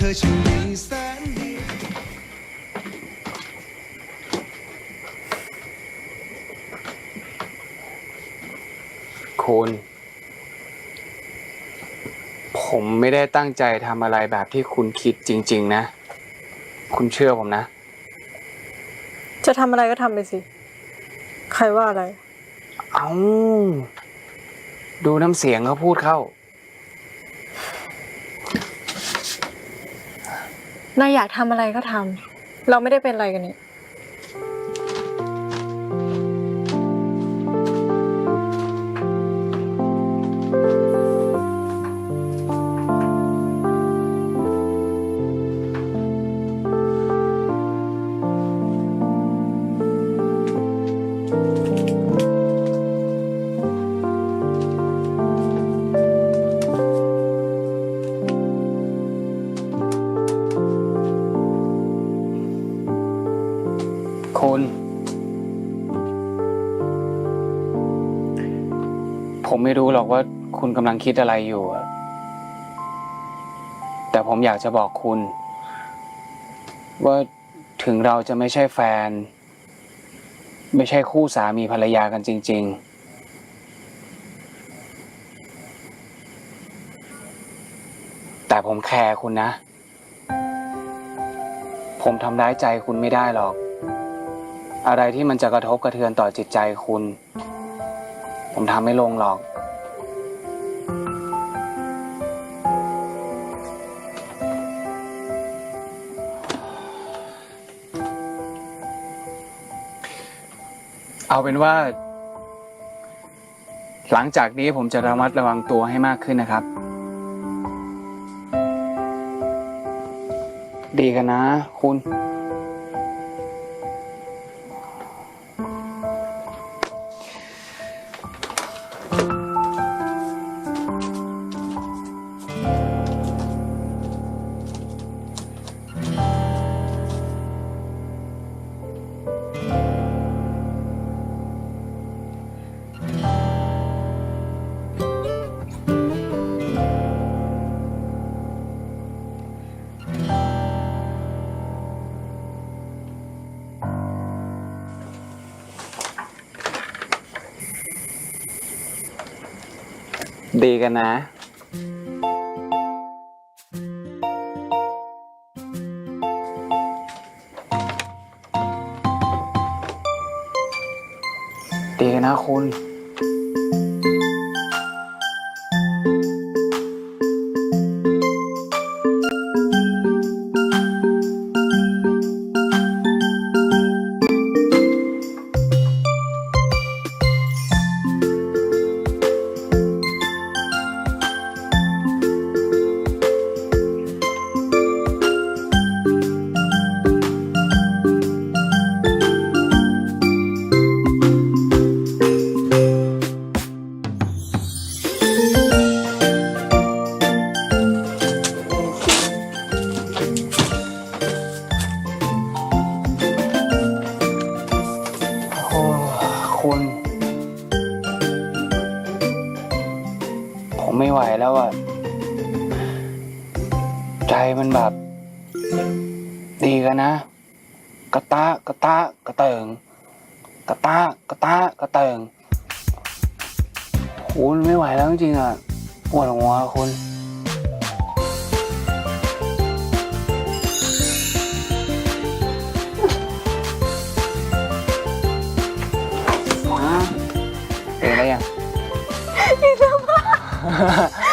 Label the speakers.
Speaker 1: เธอช่างดีแสนดี
Speaker 2: คุณผมไม่ได้ตั้งใจทำอะไรแบบที่คุณคิดจริง ๆ นะ คุณเชื่อผมนะ
Speaker 3: จะทำอะไรก็ทำไปสิ ใครว่าอะไร
Speaker 2: เอาดูน้ำเสียงเขาพูดเข้า
Speaker 3: นายอยากทำอะไรก็ทำเราไม่ได้เป็นอะไรกันนี่
Speaker 2: ผมไม่รู้หรอกว่าคุณกำลังคิดอะไรอยู่ แต่ผมอยากจะบอกคุณ ว่าถึงเราจะไม่ใช่แฟน ไม่ใช่คู่สามีภรรยากันจริง ๆ แต่ผมแคร์คุณนะ ผมทำร้ายใจคุณไม่ได้หรอก อะไรที่มันจะกระทบกระเทือนต่อจิตใจคุณ ผมทำไม่ลงหรอก เอาเป็นว่า หลังจากนี้ผมจะระมัดระวังตัวให้มากขึ้นนะครับ ดีกันนะคุณ ดีกันนะ ดีกันนะคุณ คุณผมไม่ไหวแล้วอะ ใจมันแบบ ดีกันนะ กระตะกระตะกระเติง กระตะกระตะกระเติงคุณไม่ไหวแล้วจริงๆอะปวดหัวคุณ ฮะ